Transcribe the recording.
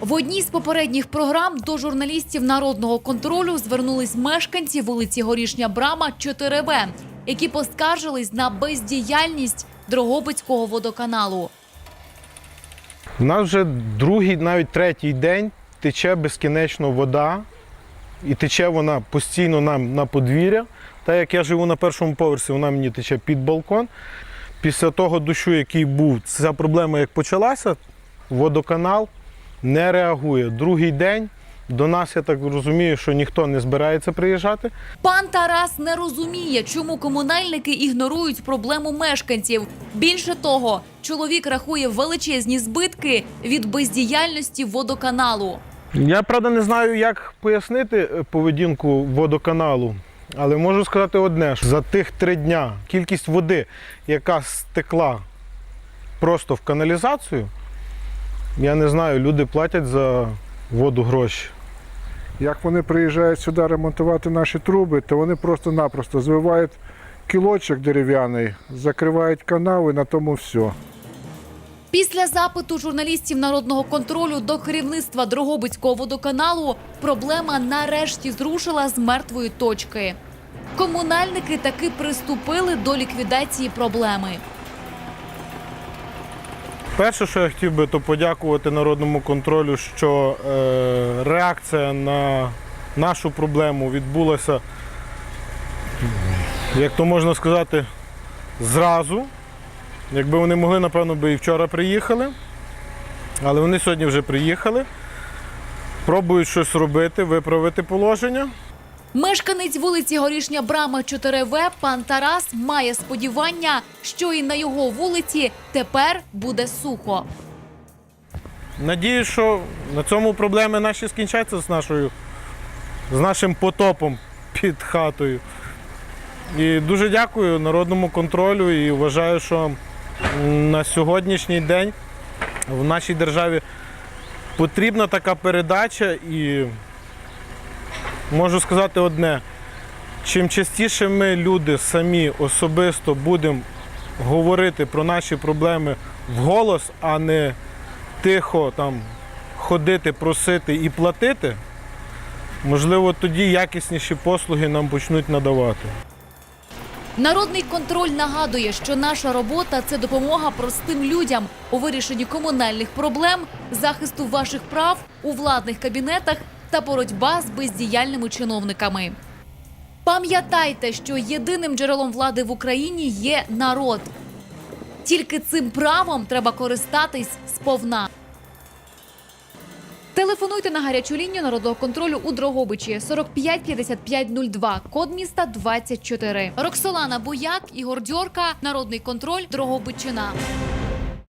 В одній з попередніх програм до журналістів народного контролю звернулись мешканці вулиці Горішня Брама 4В, які поскаржились на бездіяльність Дрогобицького водоканалу. У нас вже другий, навіть третій день тече безкінечно вода, і тече вона постійно нам на подвір'я. Та як я живу на першому поверсі, вона мені тече під балкон. Після того дощу, який був, ця проблема як почалася, водоканал не реагує. Другий день до нас, я так розумію, що ніхто не збирається приїжджати. Пан Тарас не розуміє, чому комунальники ігнорують проблему мешканців. Більше того, чоловік рахує величезні збитки від бездіяльності водоканалу. Я правда не знаю, як пояснити е, поведінку водоканалу, але можу сказати одне: що за тих три дня кількість води, яка стекла просто в каналізацію, я не знаю, люди платять за воду гроші. Як вони приїжджають сюди ремонтувати наші труби, то вони просто-напросто звивають кілочок дерев'яний, закривають канал і на тому все. Після запиту журналістів народного контролю до керівництва Дрогобицького водоканалу проблема нарешті зрушила з мертвої точки. Комунальники таки приступили до ліквідації проблеми. Перше, що я хотів би, то подякувати народному контролю, що е, реакція на нашу проблему відбулася, як то можна сказати, зразу. Якби вони могли, напевно, би і вчора приїхали. Але вони сьогодні вже приїхали, пробують щось робити, виправити положення. Мешканець вулиці Горішня Брама 4В пан Тарас має сподівання, що і на його вулиці тепер буде сухо. Надіюсь, що на цьому проблеми наші скінчаться з нашою, з нашим потопом під хатою. І дуже дякую народному контролю і вважаю, що на сьогоднішній день в нашій державі потрібна така передача і можу сказати одне. Чим частіше ми, люди, самі особисто будемо говорити про наші проблеми вголос, а не тихо там ходити, просити і платити, можливо, тоді якісніші послуги нам почнуть надавати. Народний контроль нагадує, що наша робота це допомога простим людям у вирішенні комунальних проблем, захисту ваших прав у владних кабінетах та боротьба з бездіяльними чиновниками. Пам'ятайте, що єдиним джерелом влади в Україні є народ. Тільки цим правом треба користатись сповна. Телефонуйте на гарячу лінію народного контролю у Дрогобичі 45 55 02, код міста 24. Роксолана Бояк, Ігор Дьорка, Народний контроль, Дрогобичина.